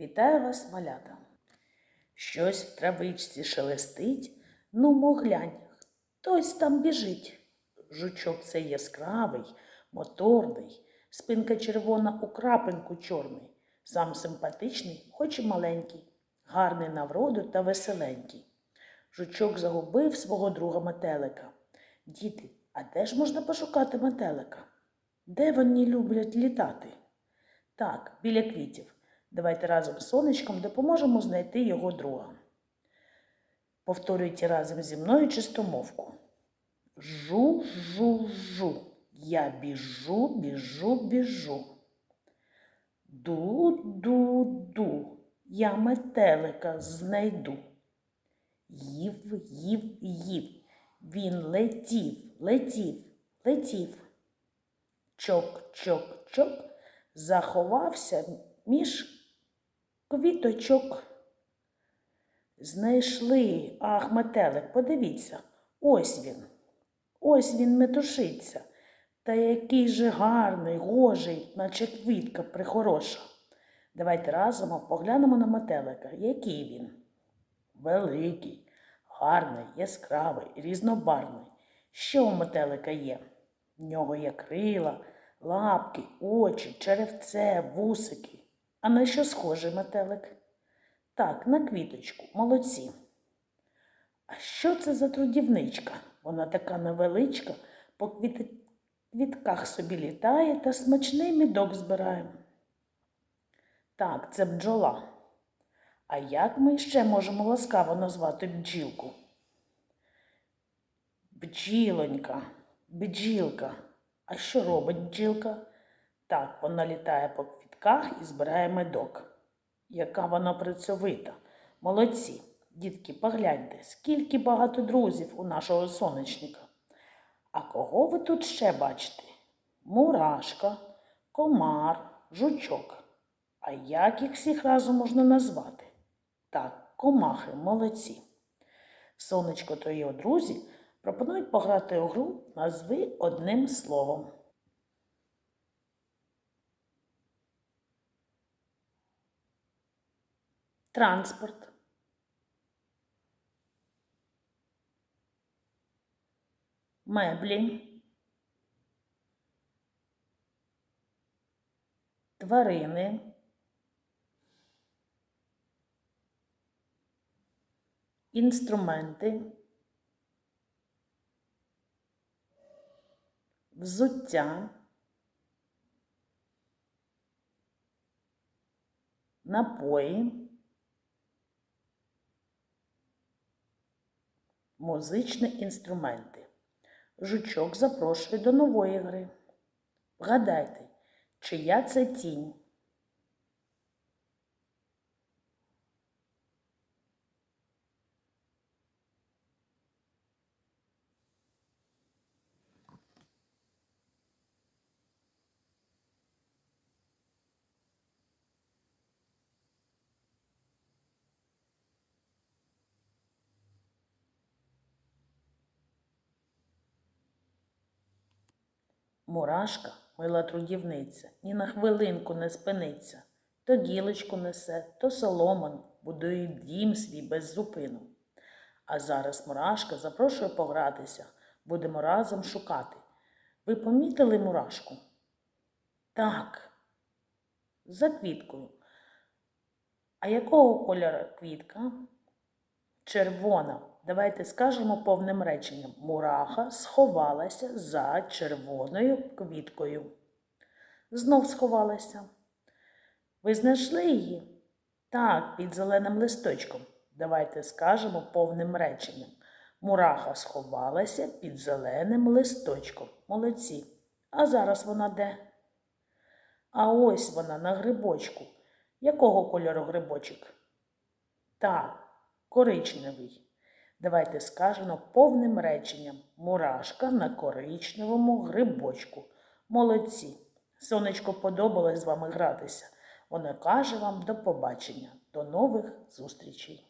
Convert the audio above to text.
Вітаю вас, малята. Щось в травичці шелестить, ну, моглянь, хтось там біжить. Жучок цей яскравий, моторний, спинка червона у крапинку чорний, сам симпатичний, хоч і маленький, гарний на вроду та веселенький. Жучок загубив свого друга метелика. Діти, а де ж можна пошукати метелика? Де вони люблять літати? Так, біля квітів. Давайте разом з сонечком допоможемо знайти його друга. Повторюйте разом зі мною чистомовку. Жу, жу, жу. Я біжу, біжу, біжу. Ду, ду, ду. Я метелика знайду. Їв, їв, їв. Він летів, летів, летів. Чок, чок, чок. Заховався між квіточок. Знайшли, ах, метелик, подивіться, ось він. Ось він метушиться. Та який же гарний, гожий, наче квітка прихороша. Давайте разом поглянемо на метелика. Який він? Великий, гарний, яскравий, різнобарвний. Що у метелика є? В нього є крила, лапки, очі, черевце, вусики. А на що схожий метелик? Так, на квіточку, молодці. А що це за трудівничка? Вона така невеличка, по квітках собі літає та смачний мідок збирає. Так, це бджола. А як ми ще можемо ласкаво назвати бджілку? Бджілонька, бджілка. А що робить бджілка? Так, вона літає по квітках і збирає медок. Яка вона працьовита. Молодці. Дітки, погляньте, скільки багато друзів у нашого сонечника. А кого ви тут ще бачите? Мурашка, комар, жучок. А як їх всіх разом можна назвати? Так, комахи, молодці. Сонечко та його друзі пропонують пограти у гру назви одним словом. Транспорт. Меблі. Тварини. Інструменти. Взуття. Напої. Музичні інструменти. Жучок запрошує до нової гри. Вгадайте, чия це тінь? Мурашка, мила трудівниця, ні на хвилинку не спиниться. То гілочку несе, то соломон, будує дім свій без зупину. А зараз мурашка запрошує погратися, будемо разом шукати. Ви помітили мурашку? Так, за квіткою. А якого кольору квітка? Червона. Давайте скажемо повним реченням. Мураха сховалася за червоною квіткою. Знов сховалася. Ви знайшли її? Так, під зеленим листочком. Давайте скажемо повним реченням. Мураха сховалася під зеленим листочком. Молодці. А зараз вона де? А ось вона на грибочку. Якого кольору грибочок? Так, коричневий. Давайте скажемо повним реченням. Мурашка на коричневому грибочку. Молодці. Сонечко подобалось з вами гратися. Вона каже вам до побачення, до нових зустрічей.